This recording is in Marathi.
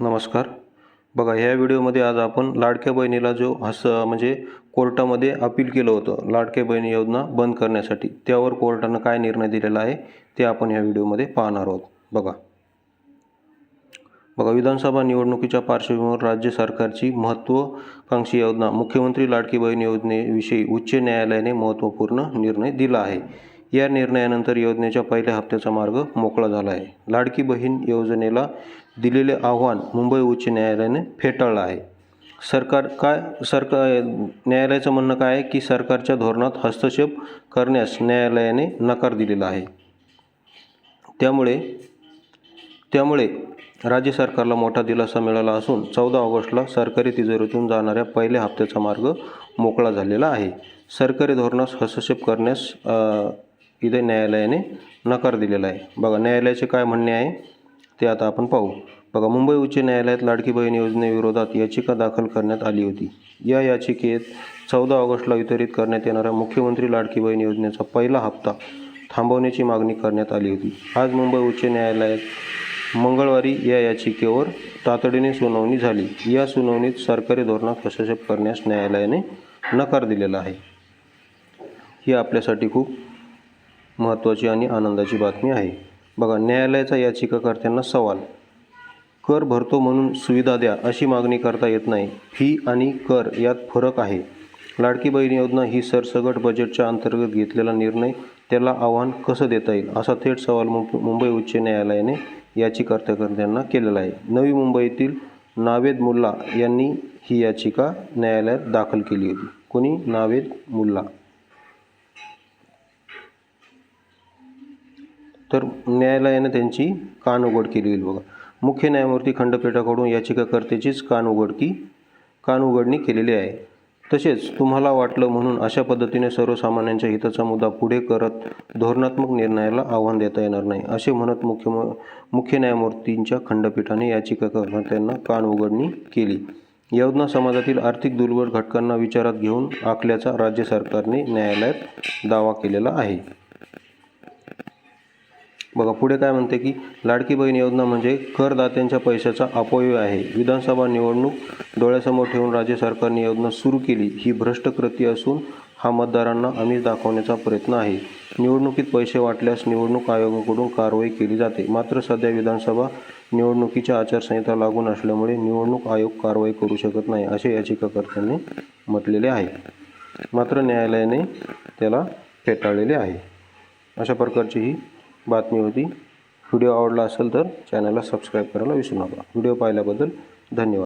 नमस्कार. बघा ह्या व्हिडिओमध्ये आज आपण लाडक्या बहिणीला जो हस म्हणजे कोर्टामध्ये अपील केलं होतं लाडक्या बहिणी योजना बंद करण्यासाठी त्यावर कोर्टानं काय निर्णय दिलेला आहे ते आपण ह्या व्हिडिओमध्ये पाहणार आहोत. बघा. बघा विधानसभा निवडणुकीच्या पार्श्वभूमीवर राज्य सरकारची महत्त्वाकांक्षी योजना मुख्यमंत्री लाडकी बहीण योजनेविषयी उच्च न्यायालयाने महत्त्वपूर्ण निर्णय दिला आहे. या निर्णयानंतर योजनेच्या पहिल्या हप्त्याचा मार्ग मोकळा झाला आहे. लाडकी बहीण योजनेला दिलेले आव्हान मुंबई उच्च न्यायालयाने फेटाळलं आहे. सरकार काय सरकार न्यायालयाचं म्हणणं काय आहे की सरकारच्या धोरणात हस्तक्षेप करण्यास न्यायालयाने नकार दिलेला आहे. त्यामुळे त्यामुळे राज्य सरकारला मोठा दिलासा मिळाला असून चौदा ऑगस्टला सरकारी तिजोरीतून जाणाऱ्या पहिल्या हप्त्याचा मार्ग मोकळा झालेला आहे. सरकारी धोरणास हस्तक्षेप करण्यास इथे न्यायालयाने नकार दिलेला आहे. बघा न्यायालयाचे काय म्हणणे आहे ते आता आपण पाहू. बघा मुंबई उच्च न्यायालयात लाडकी बहीण योजनेविरोधात याचिका दाखल करण्यात आली होती. या याचिकेत चौदा ऑगस्टला वितरित करण्यात येणाऱ्या मुख्यमंत्री लाडकी बहीण योजनेचा पहिला हप्ता थांबवण्याची मागणी करण्यात आली होती. आज मुंबई उच्च न्यायालयात मंगळवारी या याचिकेवर तातडीने सुनावणी झाली. या सुनावणीत सरकारी धोरणात हस्तक्षेप करण्यास न्यायालयाने नकार दिलेला आहे. ही आपल्यासाठी खूप महत्त्वाची आणि आनंदाची बातमी आहे. बघा न्यायालयाचा याचिकाकर्त्यांना सवाल. कर भरतो म्हणून सुविधा द्या अशी मागणी करता येत नाही. फी आणि कर यात फरक आहे. लाडकी बहीण योजना ही सरसगट बजेटच्या अंतर्गत घेतलेला निर्णय. त्याला आव्हान कसं देता येईल? असा थेट सवाल मुंबई उच्च न्यायालयाने याचिकाकर्त्यांना केलेला आहे. नवी मुंबईतील नावेद मुल्ला यांनी ही याचिका न्यायालयात दाखल केली होती. कोणी? नावेद मुल्ला. तर न्यायालयाने त्यांची कान उघड केली होईल बघा. मुख्य न्यायमूर्ती खंडपीठाकडून याचिकाकर्त्याचीच कान उघडकी कान उघडणी केलेली आहे. तसेच तुम्हाला वाटलं म्हणून अशा पद्धतीने सर्वसामान्यांच्या हिताचा मुद्दा पुढे करत धोरणात्मक निर्णयाला आव्हान देता येणार नाही असे म्हणत मुख्य मुख्य न्यायमूर्तींच्या खंडपीठाने याचिकाकर्त्यांना कान उघडणी केली. योजना समाजातील आर्थिक दुर्बल घटकांना विचारात घेऊन आखल्याचा राज्य सरकारने न्यायालयात दावा केलेला आहे. बघा पुढे काय म्हणते की लाडकी बहीण योजना म्हणजे करदात्यांच्या पैशाचा अपव्यय आहे. विधानसभा निवडणूक डोळ्यासमोर ठेवून राज्य सरकारने योजना सुरू केली. ही भ्रष्ट कृती असून हा मतदारांना आम्ही दाखवण्याचा प्रयत्न आहे. निवडणुकीत पैसे वाटल्यास निवडणूक आयोगाकडून कारवाई केली जाते. मात्र सध्या विधानसभा निवडणुकीच्या आचारसंहिता लागून असल्यामुळे निवडणूक आयोग कारवाई करू शकत नाही असे याचिकाकर्त्यांनी म्हटलेले आहे. मात्र न्यायालयाने त्याला फेटाळलेले आहे. अशा प्रकारची ही बातमी होती. व्हिडिओ आवडला असेल तर चॅनलला सबस्क्राईब करायला विसरू नका. व्हिडिओ पाहिल्याबद्दल धन्यवाद.